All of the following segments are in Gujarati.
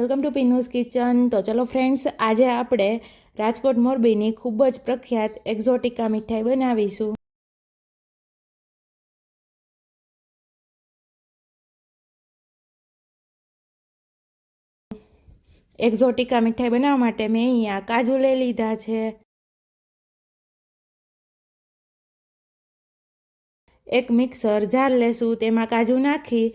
વેલકમ ટુ પિનુસ કિચન તો ચલો ફ્રેન્ડ્સ આજે આપણે રાજકોટ મોરબીની ખૂબ જ પ્રખ્યાત એક્ઝોટિકા મીઠાઈ બનાવીશું. એક્ઝોટિકા મીઠાઈ બનાવવા માટે મેં અહીંયા કાજુ લઈ લીધા છે. એક મિક્સર જાર લેશું, તેમાં કાજુ નાખી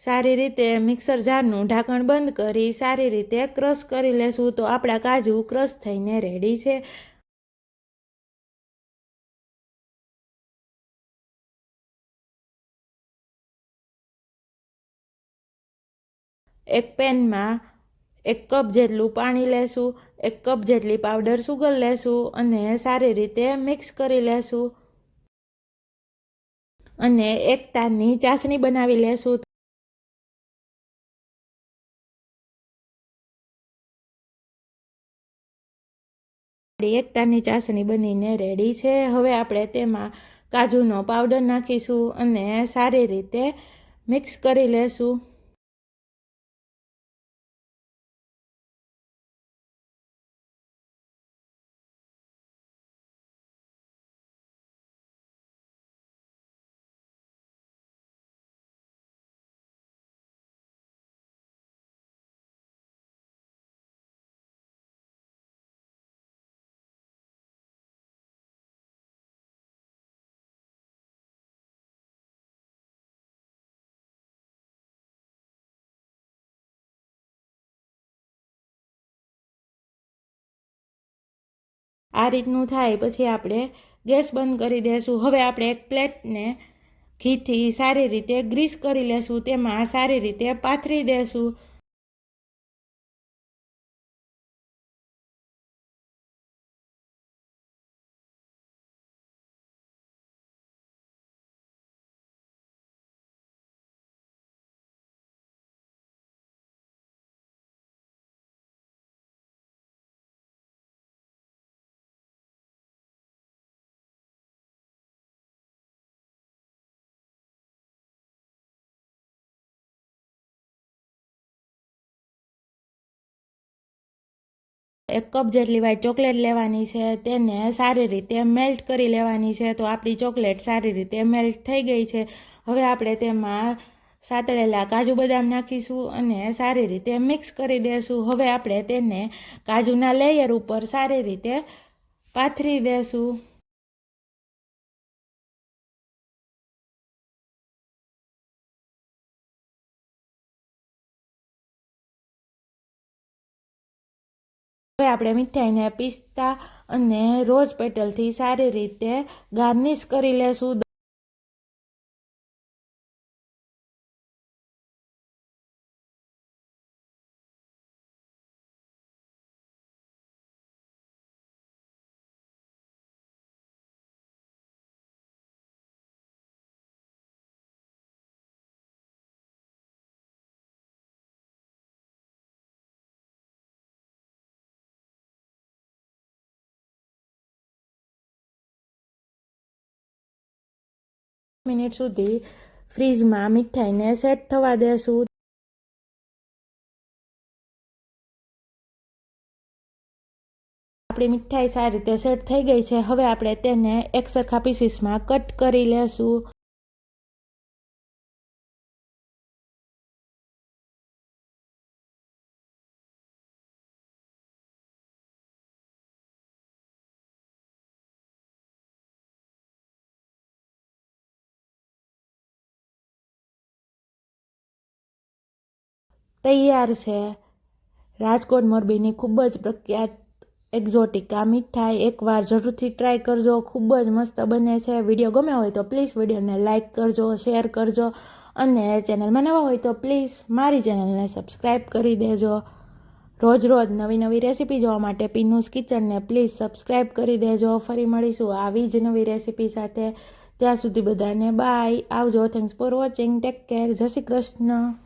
સારી રીતે મિક્સર જારનું ઢાંકણ બંધ કરી સારી રીતે ક્રશ કરી લેશું તો આપણા કાજુ ક્રશ થઈને રેડી છે. એક પેનમાં એક કપ જેટલું પાણી લેશું, એક કપ જેટલી પાવડર સુગર લેશું અને સારી રીતે મિક્સ કરી લેશું. અને એક તારની ચાસણી બનાવી લેશું. એક તારની ચાસણી બનીને રેડી છે. હવે આપણે તેમાં કાજુનો પાવડર નાખીશું અને સારી રીતે મિક્સ કરી લેશું. આ રીતનું થાય, પછી આપણે ગેસ બંધ કરી દઈશું હવે આપણે એક પ્લેટને ઘીથી સારી રીતે ગ્રીસ કરી લેશું. તેમાં સારી રીતે પાથરી દેશું. એક કપ જેટલી વાઈટ ચોકલેટ લેવાની છે, તેને સારી રીતે મેલ્ટ કરી લેવાની છે, તો આપણી ચોકલેટ સારી રીતે મેલ્ટ થઈ ગઈ છે. હવે આપણે તેમાં સાતળેલા કાજુ બદામ નાખીશું અને સારી રીતે મિક્સ કરી દઈશું હવે આપણે તેને કાજુના લેયર ઉપર સારી રીતે પાથરી દેશું. હવે આપણે મીઠાઈને પિસ્તા અને રોઝ પેટલથી સારી રીતે ગાર્નિશ કરી લેશું. મિનિટ સુધી ફ્રીઝમાં મીઠાઈને સેટ થવા દેશું. આપણી મીઠાઈ સારી રીતે સેટ થઈ ગઈ છે. હવે આપણે તેને એક સરખા પીસીસમાં કટ કરી લેશું. તૈયાર છે. રાજકોટ મોરબીની ખૂબ જ પ્રખ્યાત એક્ઝોટિકા મીઠાઈ એકવાર જરૂરથી ટ્રાય કરજો. ખૂબ જ મસ્ત બને છે. વીડિયો ગમે હોય તો પ્લીઝ વિડીયોને લાઇક કરજો શેર કરજો અને ચેનલમાં નવા હોય તો પ્લીઝ મારી ચેનલને સબસ્ક્રાઈબ કરી દેજો. રોજ રોજ નવી નવી રેસીપી જોવા માટે પીનુસ કિચનને પ્લીઝ સબસ્ક્રાઈબ કરી દેજો. ફરી મળીશું આવી જ નવી રેસીપી સાથે. ત્યાં સુધી બધાને બાય આવજો. Thanks for watching take care જય શ્રી કૃષ્ણ.